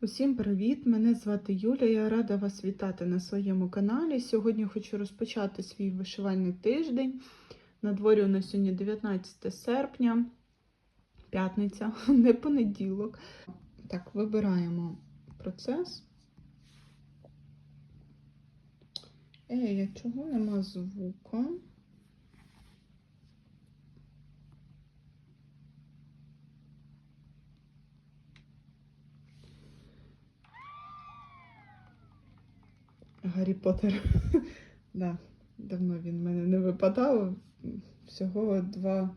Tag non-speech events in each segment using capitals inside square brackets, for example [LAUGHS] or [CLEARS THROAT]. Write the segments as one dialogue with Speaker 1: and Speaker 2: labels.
Speaker 1: Усім привіт! Мене звати Юля. Я рада вас вітати на своєму каналі. Сьогодні хочу розпочати свій вишивальний тиждень. На дворі у нас сьогодні 19 серпня, п'ятниця, [LAUGHS] не понеділок. Так, вибираємо процес. Ей, а чого нема звука? Гаррі Поттер. [LAUGHS] да, давно він в мене не випадав. Всього два.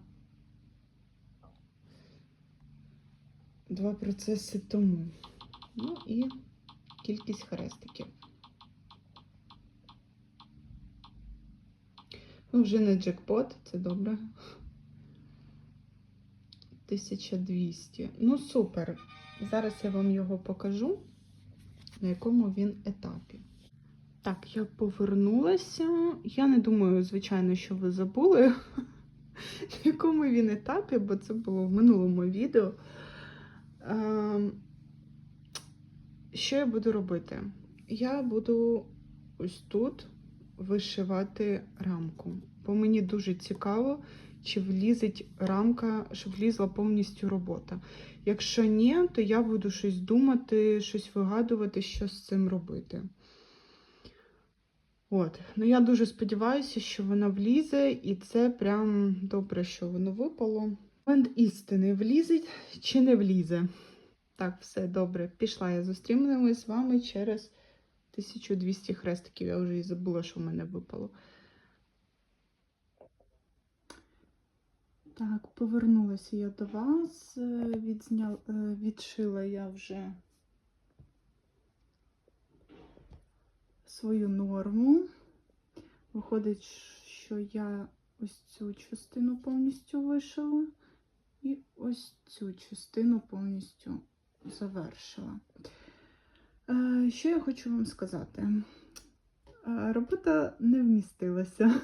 Speaker 1: Два процеси тому. Ну і кількість хрестиків. Ну, вже не джекпот, це добре. 1200. Ну, супер. Зараз я вам його покажу, на якому він етапі. Так, я повернулася. Я не думаю, звичайно, що ви забули, [LAUGHS] на якому він етапі, бо це було в минулому відео. Ем, Що я буду робити? Я буду ось тут вишивати рамку. Бо мені дуже цікаво, чи влізить рамка, щоб влізла повністю робота. Якщо ні, то я буду щось думати, щось вигадувати, що з цим робити. От, ну я дуже сподіваюся, що вона влізе, і це прям добре, що воно випало. Момент істини влізить чи не влізе. Так, все добре. Пішла я зустрінемось з вами через 1200 хрестиків. Я вже і забула, що в мене випало. Так, повернулася я до вас. е, Відзняла, е, відшила я вже свою норму. Виходить, що я ось цю частину повністю вишила і ось цю частину повністю завершила. Е, Що я хочу вам сказати? Е, Робота не вмістилася.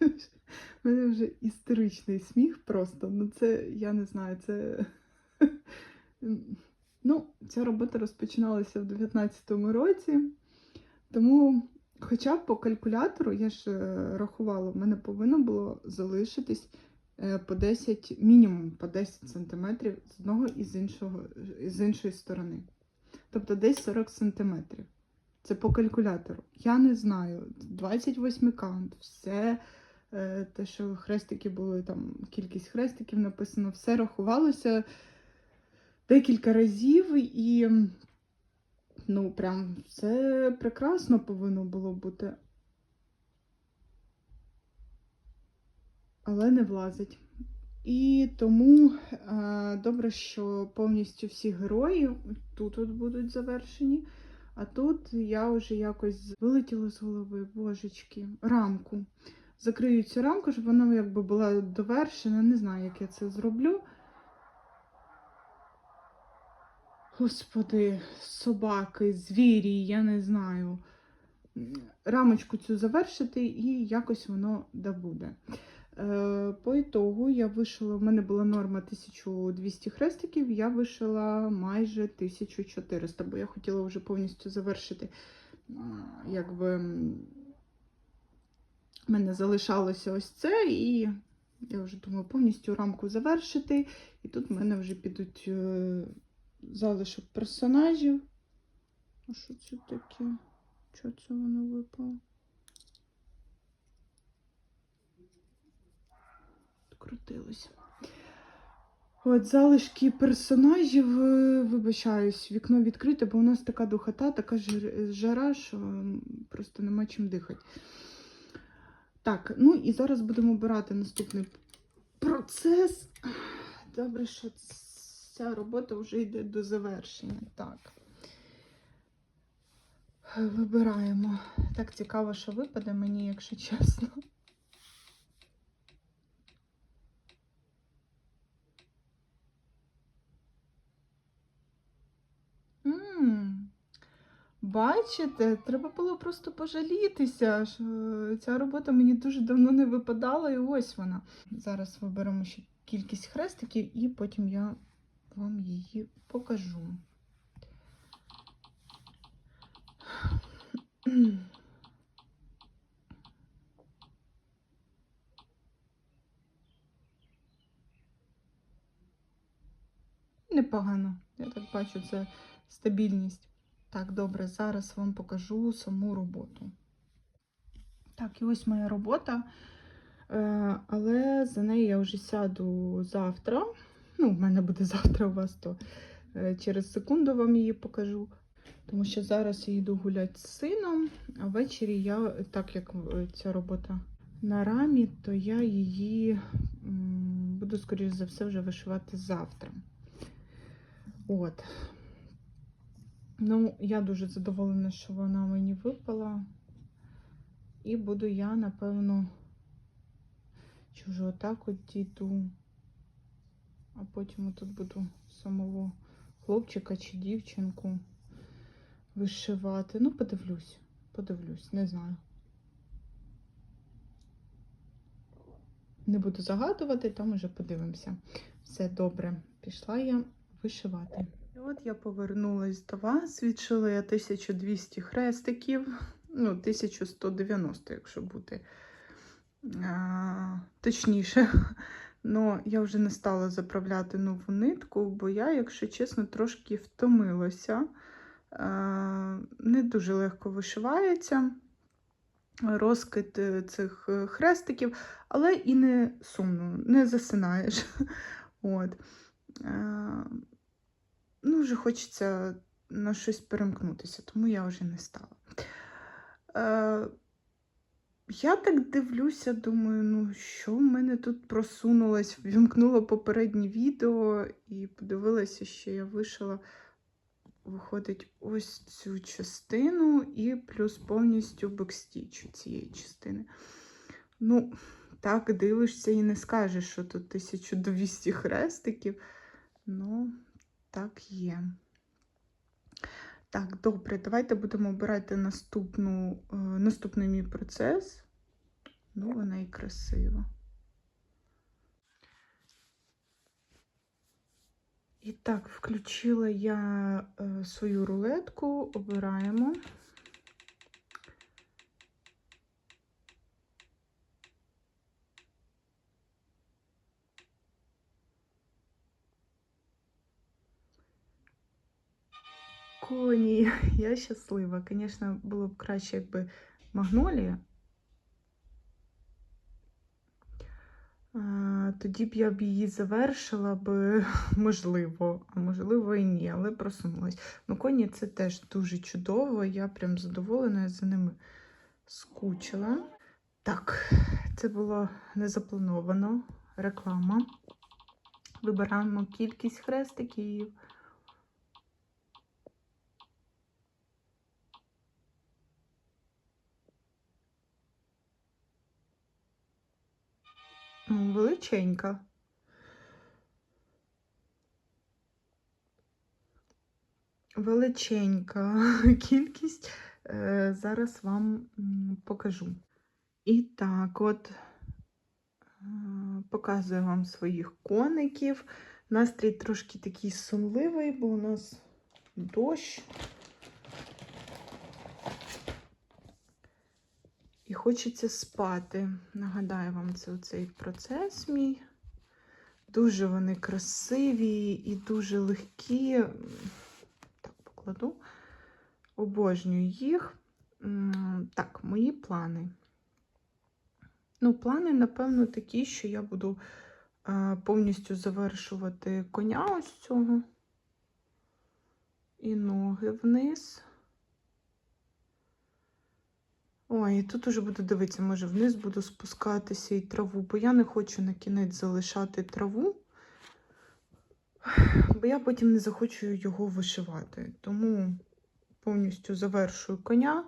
Speaker 1: У мене вже істеричний сміх просто. Ну, це, я не знаю, це. Ну, ця робота розпочиналася в 2019 році, тому, хоча б по калькулятору, я ж е, рахувала, в мене повинно було залишитись е, по 10, мінімум по 10 см з одного і з, іншого, з іншої сторони. Тобто десь 40 см. Це по калькулятору. Я не знаю. 28 каунт, все е, те, що хрестики були, там кількість хрестиків написано, все рахувалося декілька разів, і ну, прям все прекрасно повинно було бути. Але не влазить. І тому е, добре, що повністю всі герої тут от будуть завершені. А тут я вже якось вилетіла з голови, божечки, рамку. Закрию цю рамку, щоб вона якби була довершена. Не знаю, як я це зроблю. Господи, собаки, звірі, я не знаю. Рамочку цю завершити і якось воно да буде. Е, По ітогу я вишила, в мене була норма 1200 хрестиків, я вишила майже 1400, бо я хотіла вже повністю завершити. Якби в мене залишалося ось це, і я вже думаю, повністю рамку завершити. І тут в мене вже підуть е, залишок персонажів. А що це таке? Що це воно випало? Крутилось. От залишки персонажів, е, вибачаюсь, вікно відкрите, бо у нас така духота, така жара, що просто нема чим дихати. Так, ну і зараз будемо обирати наступний процес. Добре, що ця робота вже йде до завершення. Так. Вибираємо. Так цікаво, що випаде мені, якщо чесно. М, Бачите, треба було просто пожалітися, що ця робота мені дуже давно не випадала, і ось вона. Зараз виберемо ще кількість хрестиків, і потім я вам її покажу. Непогано, я так бачу, це стабільність. Так, добре, зараз вам покажу саму роботу. Так, і ось моя робота, е, але за неї я вже сяду завтра. Ну, в мене буде [LAUGHS] завтра у вас, то е, через секунду вам її покажу. Тому що зараз я йду гуляти з сином, а ввечері я, так як е, ця робота на рамі, то я її буду, скоріш за все, вже вишивати завтра. От. Ну, я дуже задоволена, що вона мені випала. І буду я, напевно, чи вже отак от дійду, а потім тут буду самого хлопчика чи дівчинку вишивати. Ну, подивлюсь, подивлюсь, не знаю. Не буду загадувати, там уже подивимося. Все добре, пішла я вишивати. І от я повернулась до вас, відшила я 1200 хрестиків, ну, 1190, якщо бути а, точніше. Ну, я вже не стала заправляти нову нитку, бо я, якщо чесно, трошки втомилася. Не дуже легко вишивається розкид е, цих е, хрестиків, але і не сумно, не засинаєш. [LAUGHS] От. Ну, вже хочеться на щось перемкнутися, тому я вже не стала. Я так дивлюся, думаю, ну що в мене тут просунулось? Вімкнула попереднє відео і подивилася, що я вишила, виходить, ось цю частину і плюс повністю бекстіч цієї частини. Ну, так дивишся і не скажеш, що тут 1200 хрестиків. Ну, так є. Так, добре, давайте будемо обирати наступну, е, наступний мій процес. Ну, вона і красива. І так, включила я е, свою рулетку, обираємо. Я щаслива. Звісно, було б краще, якби магнолія. Тоді б я б її завершила б, [LAUGHS] можливо, а можливо і ні, але просунулась. Ну, коні це теж дуже чудово, я прям задоволена, я за ними скучила. Так, це було не заплановано. Реклама. Вибираємо кількість хрестиків. Величенька. Величенька [LAUGHS] кількість. Е, Зараз вам покажу. І так, от е, показую вам своїх коників. Настрій трошки такий сонливий, бо у нас дощ. І хочеться спати. Нагадаю вам, це оцей процес мій. Дуже вони красиві і дуже легкі. Так, покладу. Обожнюю їх. Так, мої плани. Ну, плани, напевно, такі, що я буду е, повністю завершувати коня ось цього. І ноги вниз. Ой, тут уже буду дивитися, може вниз буду спускатися і траву, бо я не хочу на кінець залишати траву, бо я потім не захочу його вишивати. Тому повністю завершую коня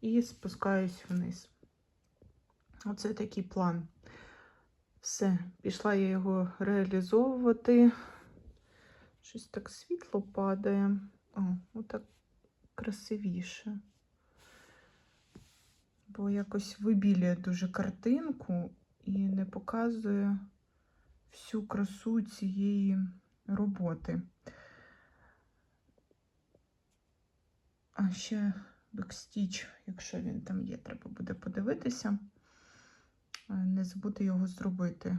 Speaker 1: і спускаюсь вниз. Оце такий план. Все, пішла я його реалізовувати. Щось так світло падає. О, отак красивіше бо якось вибілює дуже картинку і не показує всю красу цієї роботи. А ще бекстіч, якщо він там є, треба буде подивитися. Е, Не забути його зробити.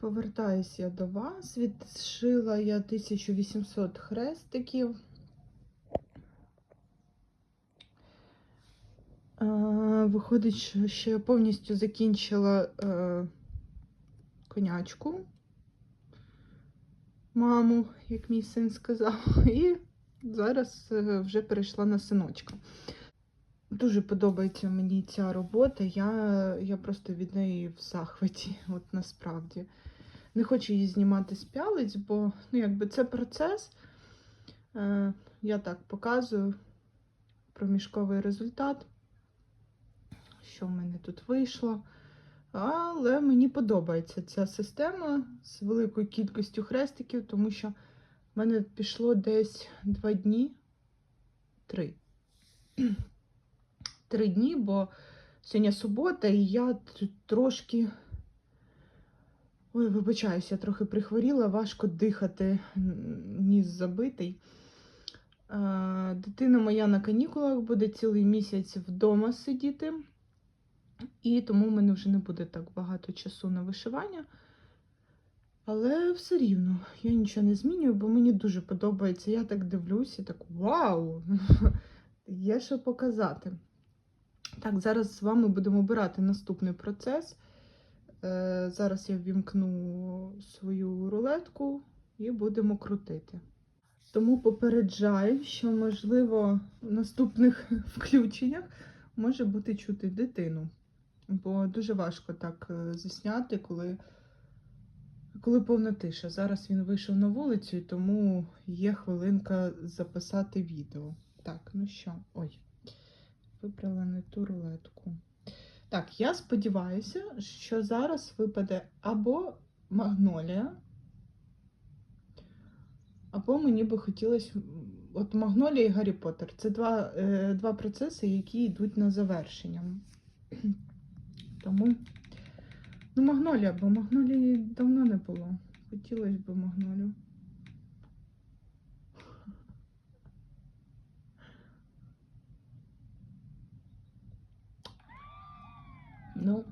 Speaker 1: Повертаюся я до вас. Відшила я 1800 хрестиків. Виходить, що я повністю закінчила е, конячку, маму, як мій син сказав, і зараз е, вже перейшла на синочка. Дуже подобається мені ця робота. Я, я просто від неї в захваті, [LAUGHS] от насправді. Не хочу її знімати з пялиць, бо ну, якби це процес. Е, я так показую проміжковий результат, що в мене тут вийшло. Але мені подобається ця система з великою кількістю хрестиків, тому що в мене пішло десь два дні, три. [CLEARS THROAT] Три дні, бо сьогодні субота, і я трошки. Ой, вибачаюся, я трохи прихворіла, важко дихати, ніс забитий. Е, Дитина моя на канікулах буде цілий місяць вдома сидіти, і тому в мене вже не буде так багато часу на вишивання. Але все рівно я нічого не змінюю, бо мені дуже подобається. Я так дивлюся, так вау! [LAUGHS] Є що показати. Так, зараз з вами будемо обирати наступний процес. Е, зараз я ввімкну свою рулетку і будемо крутити. Тому попереджаю, що, можливо, в наступних [LAUGHS] включеннях може бути чути дитину. Бо дуже важко так е, засняти, коли, коли повна тиша. Зараз він вийшов на вулицю, і тому є хвилинка записати відео. Так, ну що, ой, вибрала не ту рулетку. Так, я сподіваюся, що зараз випаде або магнолія, або мені би хотілося. От Магнолія і Гаррі Поттер. Це два, е, два процеси, які йдуть на завершення. Тому. Ну, магнолія, бо магнолії давно не було. Хотілося б магнолію. Ну,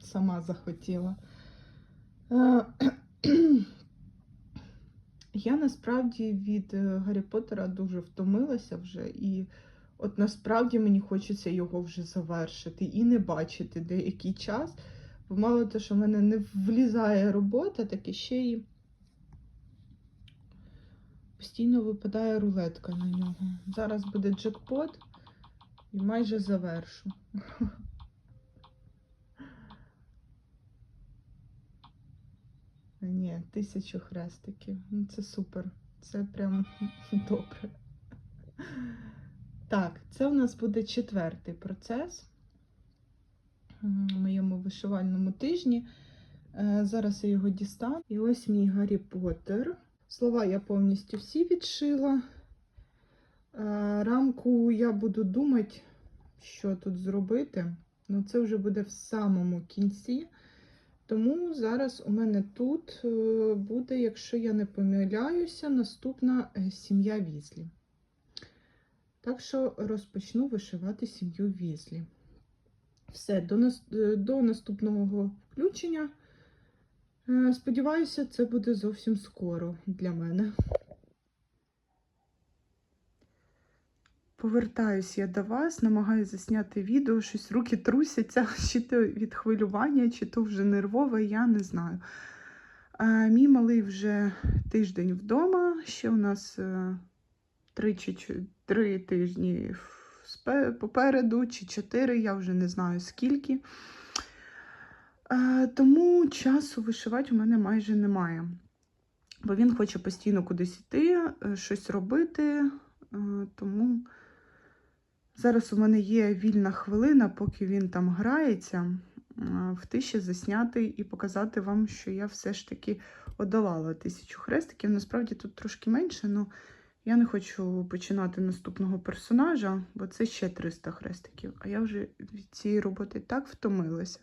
Speaker 1: сама захотіла. Е, [CLEARS THROAT] Я насправді від е, Гаррі Поттера дуже втомилася вже, і от насправді мені хочеться його вже завершити і не бачити деякий час. Бо мало того, що в мене не влізає робота, так і ще й постійно випадає рулетка на нього. Зараз буде джекпот і майже завершу. Ні, тисячу хрестиків. Ну, це супер. Це прям добре. Так, це у нас буде четвертий процес в моєму вишивальному тижні. Е, Зараз я його дістану. І ось мій Гаррі Поттер. Слова я повністю всі відшила. Е, Рамку я буду думати, що тут зробити. Ну, це вже буде в самому кінці. Тому зараз у мене тут е, буде, якщо я не помиляюся, наступна сім'я візлі. Так що розпочну вишивати сім'ю візлі. Все, до, нас- е, до наступного включення. Е, Сподіваюся, це буде зовсім скоро для мене. Повертаюсь я до вас, намагаюся засняти відео, щось руки трусяться, [LAUGHS] чи то від хвилювання, чи то вже нервове, я не знаю. Е, Мій малий вже тиждень вдома, ще у нас три, чи чо- три тижні попереду, чи чотири, я вже не знаю скільки. Е, Тому часу вишивати у мене майже немає. Бо він хоче постійно кудись йти, е, щось робити. е, Тому зараз у мене є вільна хвилина, поки він там грається, в тиші засняти і показати вам, що я все ж таки одолала тисячу хрестиків. Насправді тут трошки менше, але я не хочу починати наступного персонажа, бо це ще 300 хрестиків. А я вже від цієї роботи так втомилася.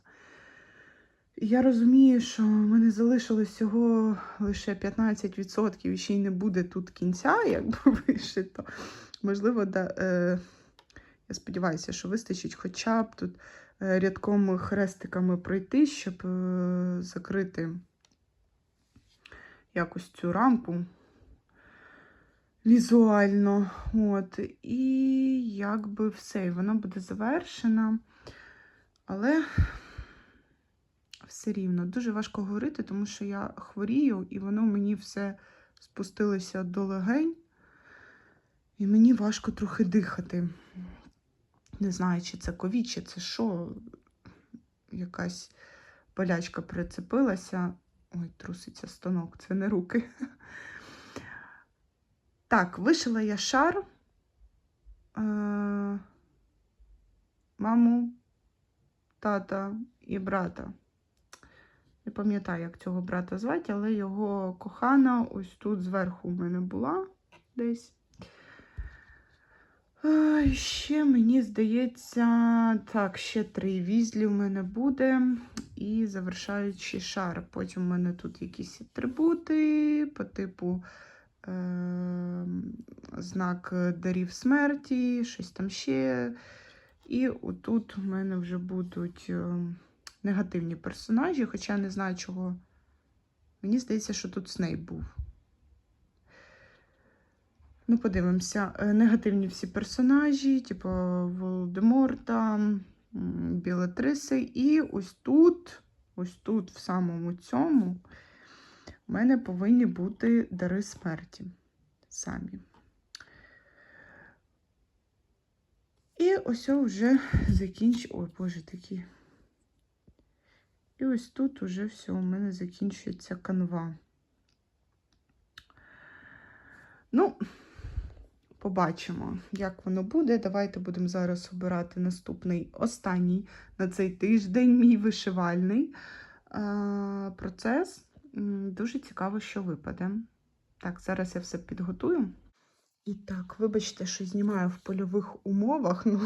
Speaker 1: Я розумію, що в мене залишилось всього лише 15% і ще й не буде тут кінця, якби [LAUGHS] вишито. Можливо, да, е, Я сподіваюся, що вистачить хоча б тут е, рядком хрестиками пройти, щоб е, закрити якось цю рамку візуально. От. І якби все, і вона буде завершена. Але все рівно дуже важко говорити, тому що я хворію, і воно мені все спустилося до легень. І мені важко трохи дихати. Не знаю, чи це ковід, чи це що. Якась болячка прицепилася. Ой, труситься станок, це не руки. Так, вишила я шар. Маму, тата і брата. Не пам'ятаю, як цього брата звати, але його кохана ось тут зверху в мене була десь. Ще мені здається, так, ще три візлі в мене буде. І завершаючий шар. Потім у мене тут якісь атрибути по типу знак дарів смерті, щось там ще. І отут у мене вже будуть е, негативні персонажі, хоча я не знаю, чого. Мені здається, що тут Снейп був. Ну, подивимося. Е, Негативні всі персонажі, типу Володиморта, м, Білетриси. І ось тут, ось тут, в самому цьому, у мене повинні бути дари смерті. Самі. І ось вже закінч... Ой, Боже, такі. І ось тут уже все, у мене закінчується канва. Ну, побачимо, як воно буде. Давайте будемо зараз обирати наступний, останній на цей тиждень, мій вишивальний е, процес. Дуже цікаво, що випаде. Так, зараз я все підготую. І так, вибачте, що знімаю в польових умовах. Ну,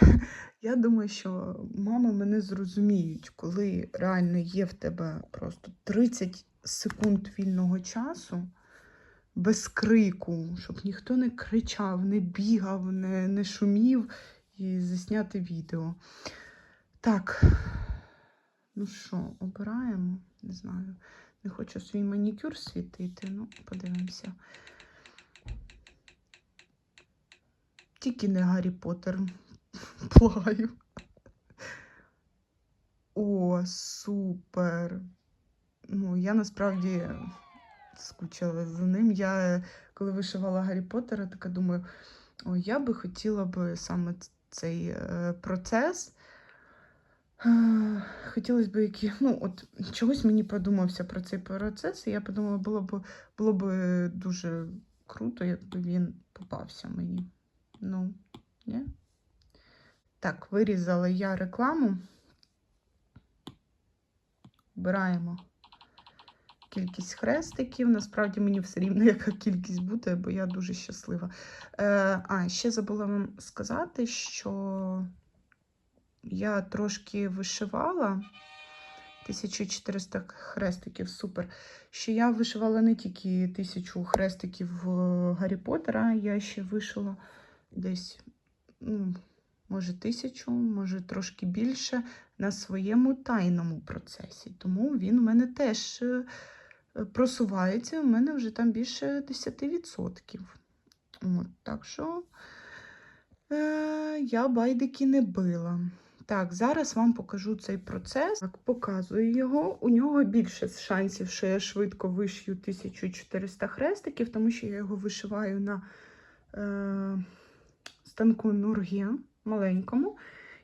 Speaker 1: [LAUGHS] я думаю, що мами мене зрозуміють, коли реально є в тебе просто 30 секунд вільного часу без крику, щоб ніхто не кричав, не бігав, не, не шумів і засняти відео. Так, ну що, обираємо? Не знаю. Не хочу свій манікюр світити, ну, подивимося. Тільки не Гаррі Поттер. [LAUGHS] Благаю. О, супер. Ну, я насправді скучила за ним. Я коли вишивала Гаррі Поттера, така думаю, о, я би хотіла би саме цей е, процес. Хотілося б які, ну, от чогось мені подумався про цей процес, і я подумала, було б, було б дуже круто, якби він попався мені. Ну, ні? Так, вирізала я рекламу. Вбираємо кількість хрестиків. Насправді мені все рівно, [LAUGHS] яка кількість буде, бо я дуже щаслива. Е, а, ще забула вам сказати, що я трошки вишивала 1400 хрестиків, супер. Що я вишивала не тільки 1000 хрестиків Гаррі Поттера, я ще вишила десь, ну, може, тисячу, може трошки більше на своєму тайному процесі. Тому він у мене теж е, просувається, у мене вже там більше 10%. От, так що е, я байдики не била. Так, зараз вам покажу цей процес. Так, показую його. У нього більше шансів, що я швидко вишью 1400 хрестиків, тому що я його вишиваю на е, станку Нурге маленькому.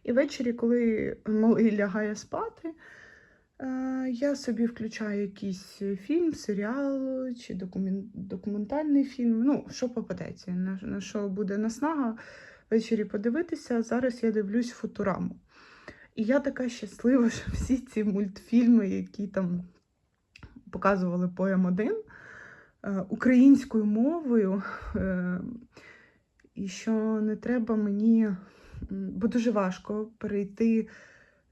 Speaker 1: І ввечері, коли малий лягає спати, е, я собі включаю якийсь фільм, серіал чи документ, документальний фільм. Ну, що попадеться, на, на що буде наснага ввечері подивитися. Зараз я дивлюсь футураму. І я така щаслива, [LAUGHS] що всі ці мультфільми, які там показували по М1 е, українською мовою, е, і що не треба мені, бо дуже важко перейти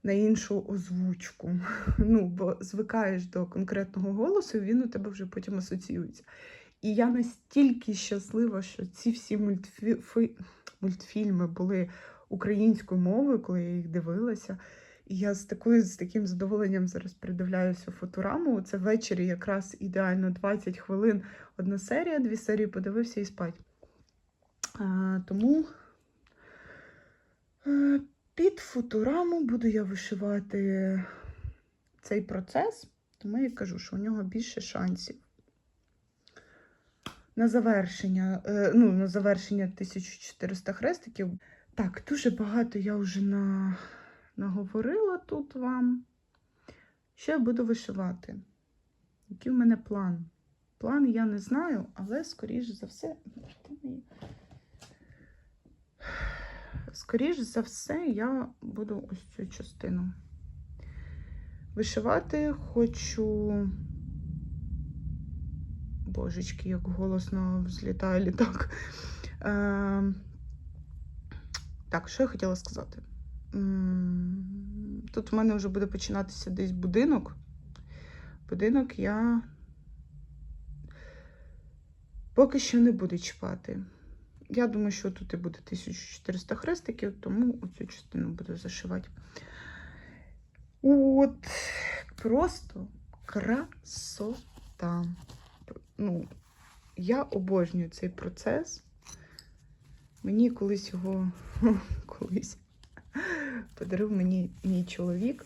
Speaker 1: на іншу озвучку. [LAUGHS] Ну, бо звикаєш до конкретного голосу, і він у тебе вже потім асоціюється. І я настільки щаслива, що ці всі мультфі... мультфільми були українською мовою, коли я їх дивилася. І я з такою з таким задоволенням зараз передивляюся фотураму. Це ввечері якраз ідеально 20 хвилин. Одна серія, дві серії подивився і спать. А, тому е, під футураму буду я вишивати цей процес, тому я кажу, що у нього більше шансів. На завершення, е, ну, на завершення 1400 хрестиків. Так, дуже багато я вже на, наговорила тут вам. Що я буду вишивати? Який в мене план? План я не знаю, але скоріш за все. Скоріш за все, я буду ось цю частину вишивати. Хочу. Божечки, як голосно взлітає літак. Так, що я хотіла сказати? Тут в мене вже буде починатися десь будинок. Будинок я поки що не буду чіпати. Я думаю, що тут і буде 1400 хрестиків, тому оцю частину буду зашивати. От, просто красота. Ну, я обожнюю цей процес. Мені колись його [LAUGHS] колись подарив мені мій чоловік.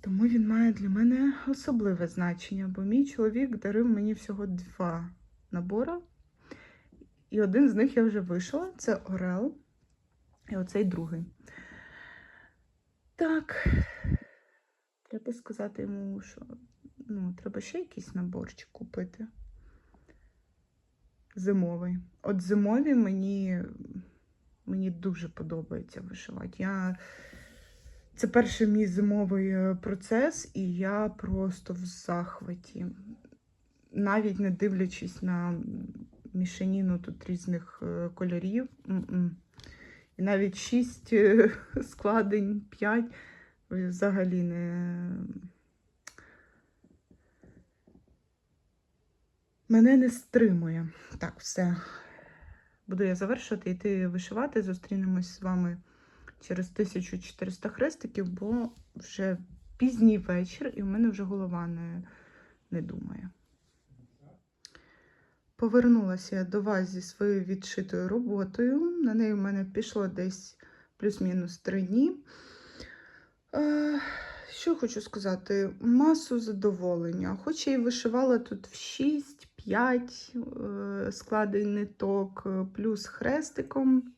Speaker 1: Тому він має для мене особливе значення, бо мій чоловік дарив мені всього два набори. І один з них я вже вийшла. Це Орел. І оцей другий. Так, треба сказати йому, що ну, треба ще якийсь наборчик купити. Зимовий. От зимові мені, мені дуже подобається вишивати. Я... Це перший мій зимовий е, процес, і я просто в захваті. Навіть не дивлячись на мішаніну тут різних е, кольорів. І навіть 6 [LAUGHS] складень, 5 взагалі не. мене не стримує. Так, все. Буду я завершувати, йти вишивати. Зустрінемось з вами через 1400 хрестиків, бо вже пізній вечір, і в мене вже голова не, не думає. Повернулася я до вас зі своєю відшитою роботою. На неї в мене пішло десь плюс-мінус три дні. Е, що хочу сказати, масу задоволення. Хоч і вишивала тут в 6, 5 е, складень ниток, е, плюс хрестиком.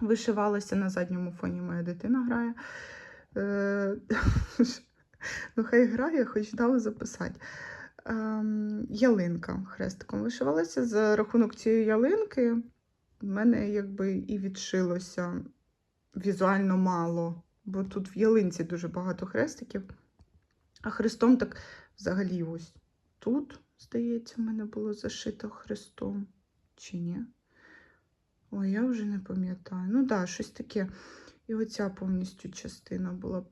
Speaker 1: Вишивалася на задньому фоні моя дитина грає. Е, [LAUGHS] ну, хай грає, хоч дали записати. Ем, ялинка хрестиком вишивалася. За рахунок цієї ялинки в мене якби і відшилося візуально мало, бо тут в ялинці дуже багато хрестиків, а хрестом так взагалі ось тут здається, в мене було зашито хрестом. Чи ні? Ой, я вже не пам'ятаю. Ну так, да, щось таке. І оця повністю частина була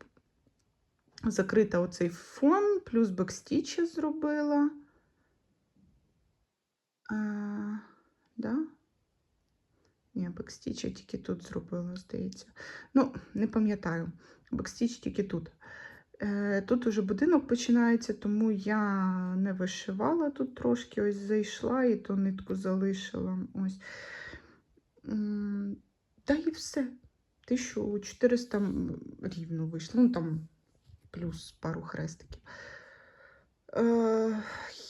Speaker 1: закрита оцей фон, плюс бекстічі зробила. А, да? Ні, бекстіч я тільки тут зробила, здається. Ну, не пам'ятаю. Бекстіч тільки тут. Е, Тут уже будинок починається, тому я не вишивала тут трошки, ось зайшла і ту нитку залишила. Ось. Та і все. 1400 рівно вийшло. Ну, там плюс пару хрестиків. Е,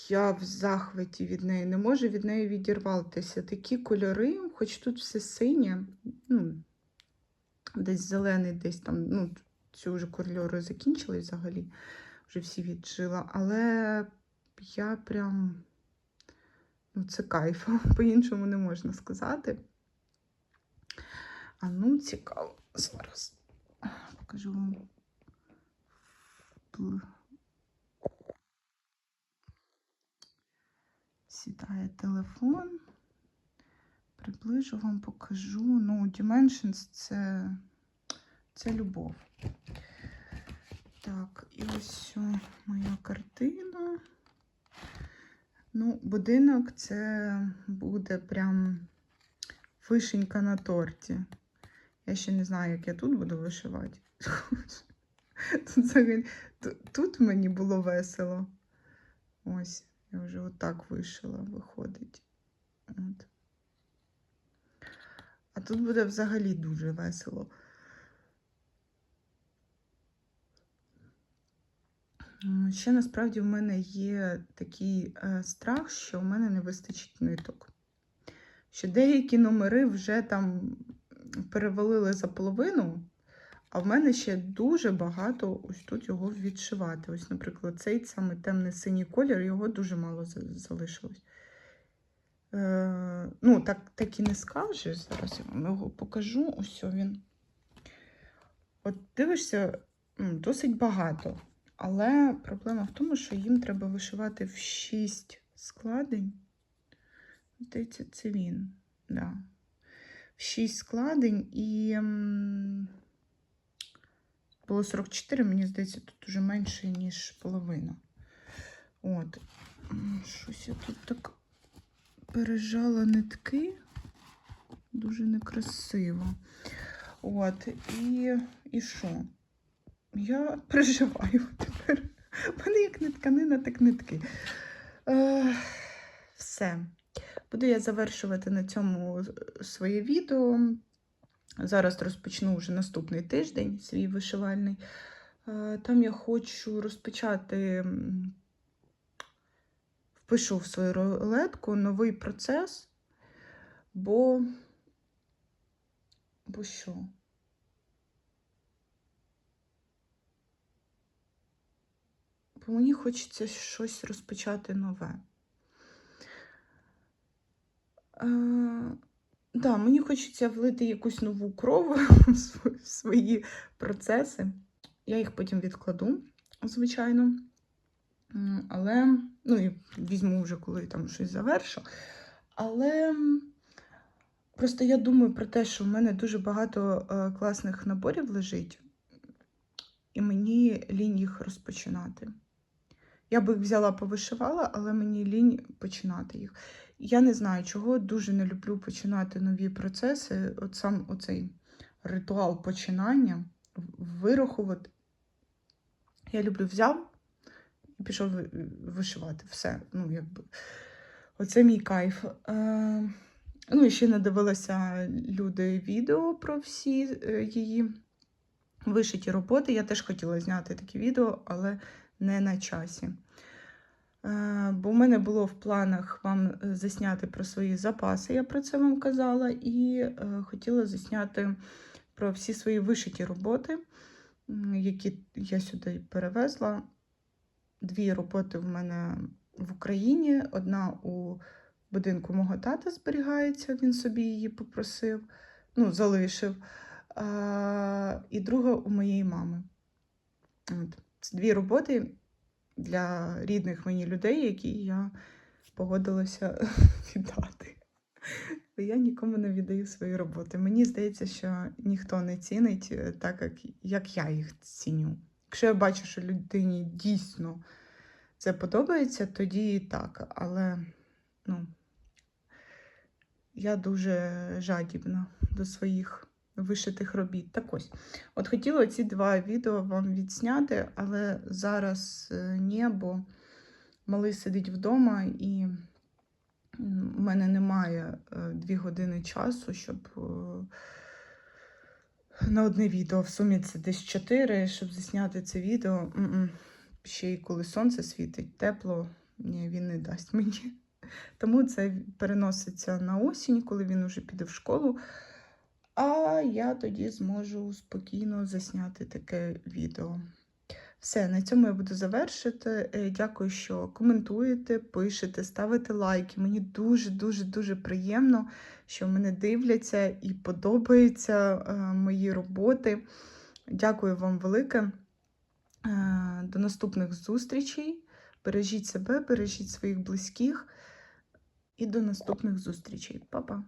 Speaker 1: я в захваті від неї, не можу від неї відірватися. Такі кольори, хоч тут все синє, ну, десь зелений, десь там, ну, цю вже кольори закінчились взагалі, вже всі віджила, але я прям, ну, це кайф, [LAUGHS] по-іншому не можна сказати. А ну, цікаво, зараз покажу вам. Сідає телефон. Приближу вам покажу. Ну, Dimensions це, це любов. Так, і ось моя картина. Ну, будинок це буде прям вишенька на торті. Я ще не знаю, як я тут буду вишивати. [LAUGHS] Тут, тут мені було весело. Ось, я вже отак вишила, виходить. От. А тут буде взагалі дуже весело. Ще насправді в мене є такий е, страх, що в мене не вистачить ниток. Що деякі номери вже там перевалили за половину, а в мене ще дуже багато ось тут його відшивати. Ось, наприклад, цей саме темний синій колір, його дуже мало залишилось. Е, ну, так, так і не скажеш. Зараз я вам його покажу. Ось він. От дивишся, досить багато. Але проблема в тому, що їм треба вишивати в 6 складень. Здається, це він. Да. В 6 складень і було 44, мені здається, тут уже менше, ніж половина. От. Щось я тут так пережала нитки. Дуже некрасиво. От. І, і що? Я [LAUGHS] переживаю тепер. У мене як не тканина, так нитки. Е, все. Буду я завершувати на цьому своє відео. Зараз розпочну вже наступний тиждень, свій вишивальний. Е, Там я хочу розпочати, впишу в свою рулетку новий процес, бо, бо що? Бо мені хочеться щось розпочати нове. Е, да, мені хочеться влити якусь нову кров [LAUGHS] в свої процеси. Я їх потім відкладу, звичайно. Але, ну і візьму вже, коли там щось завершу. Але просто я думаю про те, що в мене дуже багато е, класних наборів лежить, і мені лінь їх розпочинати. Я би їх взяла, повишивала, але мені лінь починати їх. Я не знаю, чого дуже не люблю починати нові процеси. От сам оцей ритуал починання, вирахувати. Я люблю взяв і пішов вишивати. Все. Ну, якби. Оце мій кайф. Е, ну, і ще надивилася люди відео про всі е, її вишиті роботи. Я теж хотіла зняти такі відео, але не на часі. Е, Бо в мене було в планах вам е, засняти про свої запаси, я про це вам казала, і е, хотіла засняти про всі свої вишиті роботи, які я сюди перевезла. Дві роботи в мене в Україні. Одна у будинку мого тата зберігається, він собі її попросив, ну, залишив. І друга у моєї мами. От. Це дві роботи для рідних мені людей, які я погодилася [LAUGHS] віддати. Бо я нікому не віддаю свої роботи. Мені здається, що ніхто не цінить е, так, як, як я їх ціню. Якщо я бачу, що людині дійсно це подобається, тоді так. Але ну, я дуже жадібна до своїх вишитих робіт. Так ось. От хотіла ці два відео вам відсняти, але зараз е, ні, бо малий сидить вдома і у мене немає е, дві години часу, щоб е, на одне відео. В сумі це десь 4, щоб засняти це відео. Ще й коли сонце світить, тепло, ні, він не дасть мені. Тому це переноситься на осінь, коли він уже піде в школу. А я тоді зможу спокійно засняти таке відео. Все, на цьому я буду завершити. Е, Дякую, що коментуєте, пишете, ставите лайки. Мені дуже-дуже дуже приємно, що мене дивляться і подобаються е, мої роботи. Дякую вам велике. Е, До наступних зустрічей. Бережіть себе, бережіть своїх близьких. І до наступних зустрічей. Па-па!